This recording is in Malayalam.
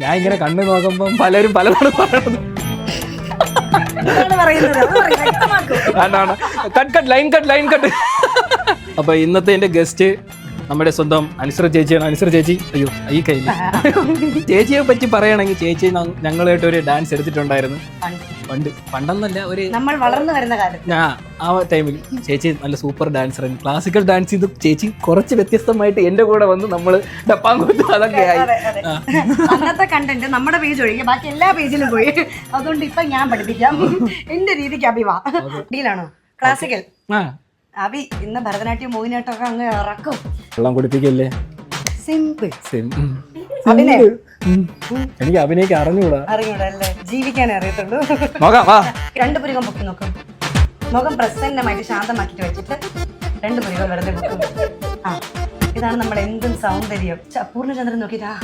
ഞാൻ ഇങ്ങനെ കണ്ണു നോക്കുമ്പോ പലരും പലതാണ് പറയുന്നത്. Cut line cut line cut അപ്പൊ ഇന്നത്തെ എന്റെ ഗസ്റ്റ് നമ്മുടെ സ്വന്തം അനുസൃത ചേച്ചിയാണ്. അനുസൃത ചേച്ചി അയ്യോ ഈ കയ്യിൽ ചേച്ചിയെ പറ്റി പറയുകയാണെങ്കിൽ ചേച്ചി ഞങ്ങളായിട്ട് ഒരു ഡാൻസ് എടുത്തിട്ടുണ്ടായിരുന്നു. പണ്ട്. പണ്ടൊന്നല്ല ഒരു നമ്മൾ വളർന്നു വരുന്ന കാലത്ത്. ആ ടൈമിൽ ചേച്ചി നല്ല സൂപ്പർ ഡാൻസർ ക്ലാസിക്കൽ ഡാൻസ് ചെയ്ത് ചേച്ചി കുറച്ച് വ്യത്യസ്തമായിട്ട് എന്റെ കൂടെ വന്ന് നമ്മൾ ഡപ്പാങ്കൂത്ത് അതൊക്കെ ആയി. അന്നത്തെ കണ്ടന്റ് നമ്മുടെ പേജ് ഒഴികെ ബാക്കി എല്ലാ പേജിലും പോയി. അതുകൊണ്ട് ഇപ്പൊ ഞാൻ പഠിപ്പിക്കാം. എന്റെ രീതിക്ക് അഭിവാ ഡീലാണോ ക്ലാസിക്കൽ അഭി ഇന്ന് ഭരതനാട്യം മോഹിനിയാട്ടമൊക്കെ അങ്ങ് ഇറക്കും. വെള്ളം കുടിപ്പിക്കല്ലേ? സിമ്പിൾ സിമ്പിൾ അഭിനയം? എനിക്ക് അഭിനയിക്കാൻ അറിഞ്ഞൂടാ. അറിയൂടാ അല്ലേ? ജീവിക്കാനേ അറിയത്തുള്ളൂ. നോക്കാം വാ. രണ്ട് പുരുകം പൊക്കി നോക്കും. മുഖം പ്രസന്നമായിട്ട് ശാന്തമാക്കിട്ട് വെച്ചിട്ട് രണ്ട് പുരുകം വെറുതെ പൊക്കും. ആ ഇതാണ് നമ്മുടെ എന്തും സൗന്ദര്യം. ച- പൂർണചന്ദ്രൻ നോക്കിയിട്ട് ആ